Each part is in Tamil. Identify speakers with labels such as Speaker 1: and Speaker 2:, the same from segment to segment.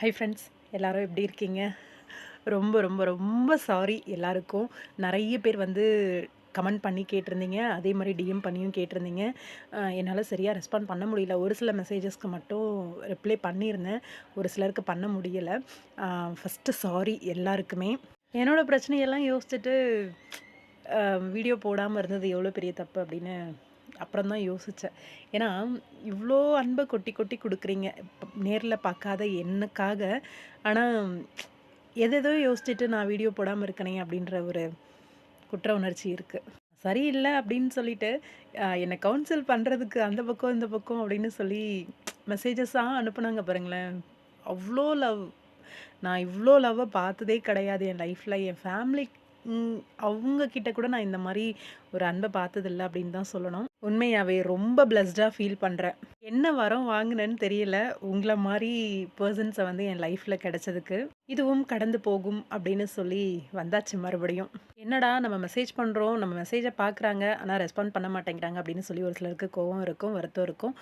Speaker 1: ஹை ஃப்ரெண்ட்ஸ் எல்லாரும் எப்படி இருக்கீங்க? ரொம்ப ரொம்ப ரொம்ப சாரி எல்லாருக்கும். நிறைய பேர் வந்து கமெண்ட் பண்ணி கேட்டிருந்தீங்க. அதே மாதிரி டிஎம் பண்ணியும் கேட்டிருந்தீங்க. என்னால் சரியாக ரெஸ்பாண்ட் பண்ண முடியல. ஒரு சில மெசேஜஸ்க்கு மட்டும் ரிப்ளை பண்ணியிருந்தேன். ஒரு சிலருக்கு பண்ண முடியலை. ஃபஸ்ட்டு சாரி எல்லாருக்குமே. என்னோடய பிரச்சனையெல்லாம் யோசிச்சுட்டு வீடியோ போடாமல் இருந்தது எவ்வளோ பெரிய தப்பு அப்படின்னு அப்புறம் தான் யோசித்தேன் ஏன்னா இவ்வளோ அன்பை கொட்டி கொட்டி கொடுக்குறீங்க. நேரில் பார்க்காத என்னக்காக. ஆனால் எதேதோ யோசிச்சுட்டு நான் வீடியோ போடாமல் இருக்கனே அப்படின்ற ஒரு குற்ற உணர்ச்சி இருக்குது சரியில்லை அப்படின்னு சொல்லிட்டு என்னை கவுன்சில் பண்ணுறதுக்கு அந்த பக்கம் இந்த பக்கம் அப்படின்னு சொல்லி மெசேஜஸாக அனுப்புனாங்க பாருங்களேன். அவ்வளோ லவ் நான் இவ்வளோ லவ்வை பார்த்ததே கிடையாது என் லைஃப்பில் என் ஃபேமிலி அவங்க கிட்ட கூட நான் இந்த மாதிரி ஒரு அன்பை பார்த்ததில்ல அப்படின்னு தான் சொல்லணும். உண்மையாகவே ரொம்ப பிளஸ்டாக ஃபீல் பண்ணுறேன் என்ன வரம் வாங்கினேன்னு தெரியல. உங்களை மாதிரி பர்சன்ஸை வந்து என் லைஃப்பில் கிடைச்சதுக்கு இதுவும் கடந்து போகும் அப்படின்னு சொல்லி வந்தாச்சு மறுபடியும். என்னடா நம்ம மெசேஜ் பண்ணுறோம் நம்ம மெசேஜை பார்க்குறாங்க ஆனால் ரெஸ்பாண்ட் பண்ண மாட்டேங்கிறாங்க அப்படின்னு சொல்லி ஒரு சிலருக்கு கோவம் இருக்கும் வருத்தம் இருக்கும்.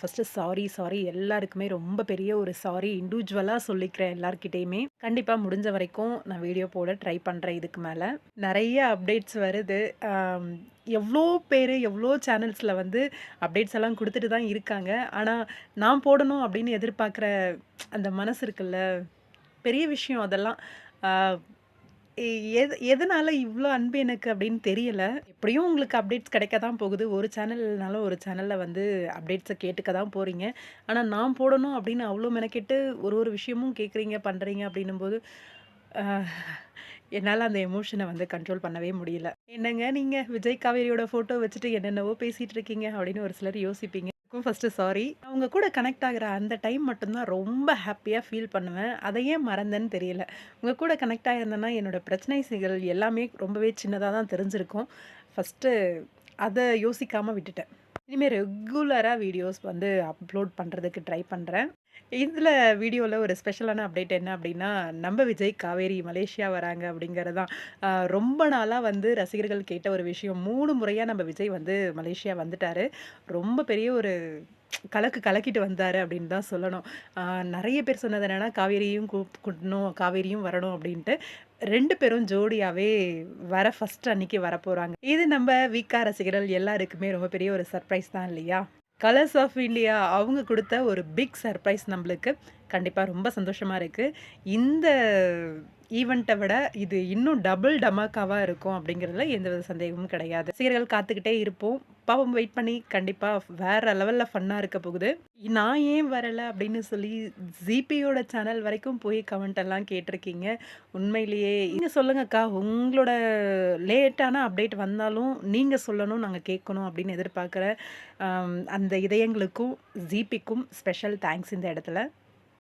Speaker 1: ஃபஸ்ட்டு சாரி சாரி எல்லாருக்குமே ரொம்ப பெரிய ஒரு சாரி இண்டிவிஜுவலாக சொல்லிக்கிறேன் எல்லாருக்கிட்டேயுமே கண்டிப்பாக முடிஞ்ச வரைக்கும் நான் வீடியோ போட ட்ரை பண்ணுறேன் இதுக்கு மேலே. நிறைய அப்டேட்ஸ் வருது. எவ்வளோ பேர் எவ்வளோ சேனல்ஸில் வந்து அப்டேட்ஸ் எல்லாம் கொடுத்துட்டு தான் இருக்காங்க. ஆனால் நான் போடணும் அப்படின்னு எதிர்பார்க்குற அந்த மனசு இருக்குல்ல? பெரிய விஷயம் அதெல்லாம். எது எதனால் இவ்வளோ அன்பு எனக்கு அப்படின்னு தெரியலை. எப்படியும் உங்களுக்கு அப்டேட்ஸ் கிடைக்க தான் போகுது. ஒரு சேனல்னாலும் ஒரு சேனலில் வந்து அப்டேட்ஸை கேட்டுக்க தான் போகிறீங்க ஆனால் நான் போடணும் அப்படின்னு அவ்வளோ மெனக்கெட்டு ஒரு ஒரு விஷயமும் கேட்குறீங்க பண்ணுறீங்க அப்படின்னும்போது என்னால் அந்த எமோஷனை வந்து கண்ட்ரோல் பண்ணவே முடியல. என்னங்க நீங்கள் விஜய் காவேரியோட ஃபோட்டோ வச்சுட்டு என்னென்னவோ பேசிகிட்டு இருக்கீங்க அப்படின்னு ஒரு சிலர் யோசிப்பீங்க. ஃபஸ்ட்டு சாரி அவங்க கூட கனெக்ட் ஆகிற அந்த டைம் மட்டும்தான் ரொம்ப ஹாப்பியாக ஃபீல் பண்ணுவேன். அதை ஏன் மறந்தேன்னு தெரியல. உங்கள் கூட கனெக்ட் ஆகிருந்தேன்னா என்னோடய பிரச்சனைகள் எல்லாமே ரொம்பவே சின்னதாக தான் தெரிஞ்சிருக்கும். ஃபஸ்ட்டு அதை யோசிக்காமல் விட்டுட்டேன். இனிமேல் ரெகுலராக வீடியோஸ் வந்து அப்லோட் பண்ணுறதுக்கு ட்ரை பண்ணுறேன் இதில் வீடியோவில் ஒரு ஸ்பெஷலான அப்டேட் என்ன அப்படின்னா நம்ம விஜய் காவேரி மலேசியா வராங்க அப்படிங்கிறது தான். ரொம்ப நாளாக வந்து ரசிகர்கள் கேட்ட ஒரு விஷயம். மூணு முறையாக நம்ம விஜய் வந்து மலேசியா வந்துட்டார். ரொம்ப பெரிய ஒரு கலக்கு கலக்கிட்டு வந்தார் அப்படின்னு தான் சொல்லணும். நிறைய பேர் சொன்னது என்னென்னா காவேரியும் கூப்பிடணும் காவேரியும் வரணும் அப்படின்ட்டு ரெண்டு பேரும் ஜோடியாகவே வர ஃபஸ்ட் அன்னைக்கு வரப்போகிறாங்க இது நம்ம வீக்கா ரசிகர்கள் எல்லாருக்குமே ரொம்ப பெரிய ஒரு சர்ப்ரைஸ் தான் இல்லையா? கலர்ஸ் ஆஃப் இந்தியா அவங்க கொடுத்த ஒரு பிக் சர்ப்ரைஸ் நம்மளுக்கு. கண்டிப்பாக ரொம்ப சந்தோஷமாக இருக்குது இந்த ஈவெண்ட்டை விட இது இன்னும் டபுள் டமாக்காவாக இருக்கும் அப்படிங்கிறதுல எந்தவித சந்தேகமும் கிடையாது. ரசிகர்கள் காத்துக்கிட்டே இருப்போம். பாவம் வெயிட் பண்ணி கண்டிப்பாக வேற லெவலில் ஃபன்னாக இருக்க போகுது. நான் ஏன் வரலை அப்படின்னு சொல்லி ஜிபியோட சேனல் வரைக்கும் போய் கமெண்ட் எல்லாம் கேட்டிருக்கீங்க. உண்மையிலேயே நீங்கள் சொல்லுங்கக்கா உங்களோட லேட்டான அப்டேட் வந்தாலும் நீங்கள் சொல்லணும் நாங்கள் கேட்கணும் அப்படின்னு எதிர்பார்க்குற அந்த இதயங்களுக்கும் ஜிபிக்கும் ஸ்பெஷல் தேங்க்ஸ் இந்த இடத்துல.